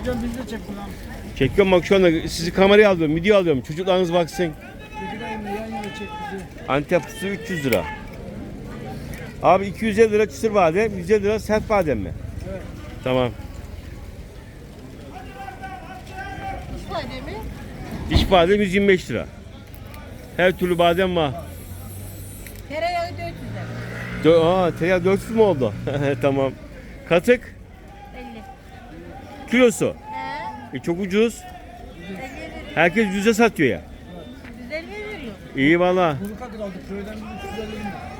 Hocam biz de çek ulan. Çekiyorum bak şu anda sizi kameraya alıyorum, video alıyorum. Çocuklarınız baksın. Çekirayım yan yana çek bizi. Antep fıstığı 300 lira. Abi 250 lira çıtır badem, 150 lira sert badem mi? Evet. Tamam. bademi. Diş badem 125 lira. Her türlü badem var. Tereyağı 400 lira. Aa, tereyağı 400 mü oldu? tamam. Katık 50. kilosu. He? E, çok ucuz. 50 veriyor. Herkes yüze satıyor ya. 150 veriyor. İyi valla. Bunu katık aldık köyden bir 350 bin.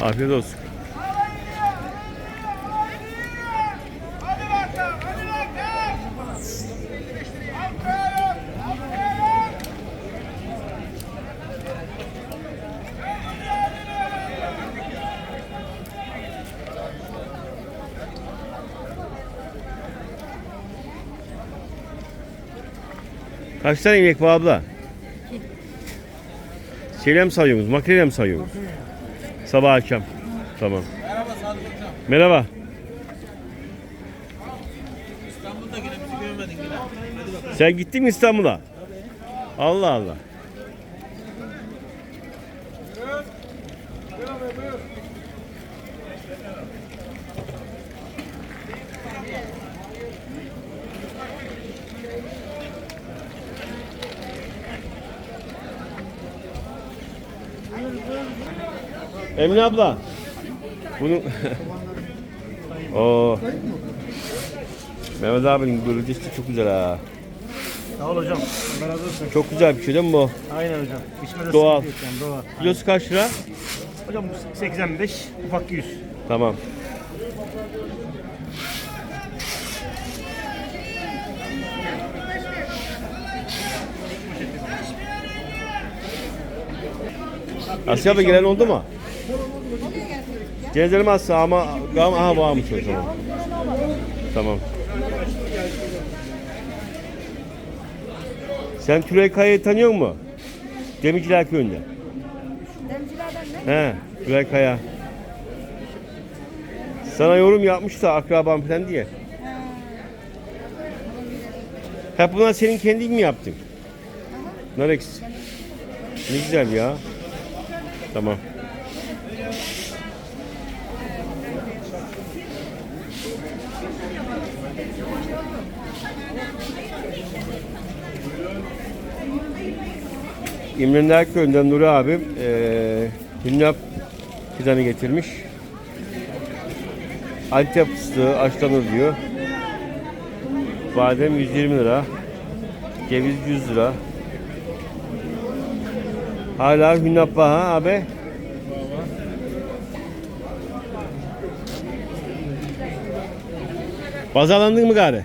Afiyet olsun. Kaç tane inek var abla? Şeyle mi sayıyorsunuz? Makineyle mi sayıyorsunuz? Sabah akşam. Tamam. Merhaba Sadık Hocam. Merhaba. İstanbul'da yine bizi görmedin yine. Hadi. Sen gittin mi İstanbul'a? Allah Allah. Emine abla. Bunu Oo. Mehmet abinin işte çok güzel ha. Sağ ol hocam. Allah razı olsun. Çok güzel bir şey değil mi bu? Aynen hocam. İçmede Doğal. sıkıntı yok yani, doğal. Kilosu kaç lira? Hocam bu 85, ufak 100. Tamam. Asya abi gelen oldu mu? Asya ama gam aha varmış o zaman. Tamam. Sen Tülay Kaya'yı tanıyor musun? Demirciler köyünde. Demcilerden ne? He, Tülay Kaya. Sana yorum yapmış da akraban falan diye. Hep bunlar senin kendin mi yaptın? Narex. Ne güzel ya. Tamam. İmrenler Köyü'nden Nuri abim eee hünnap fidanı getirmiş. Antep fıstığı açlanır diyor. Badem 120 lira. Ceviz 100 lira. Hala hünnap var ha abi. Pazarlandın mı gari?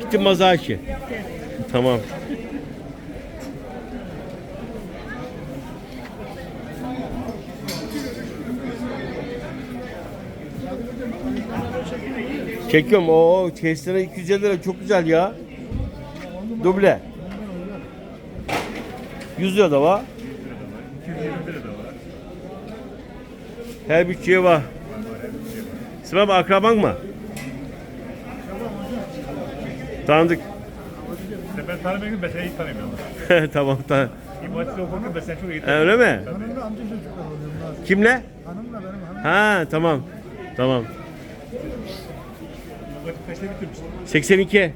Gittin mazar işi. Tamam. Çekiyorum. O kestane 250 lira çok güzel ya. Duble. 100 lira da var. Her bütçeye var. Sıra akraban mı? Tanıdık. Ben tanımıyorum, ben seni iyi tanımıyorum. tamam tamam. İmajlı okurken ben seni çok iyi tanıyorum. öyle mi? Hanımla amca çocuklar. Kimle? Hanımla benim hanım. Ha tamam. Tamam. Kaçta bitirmiş? 82.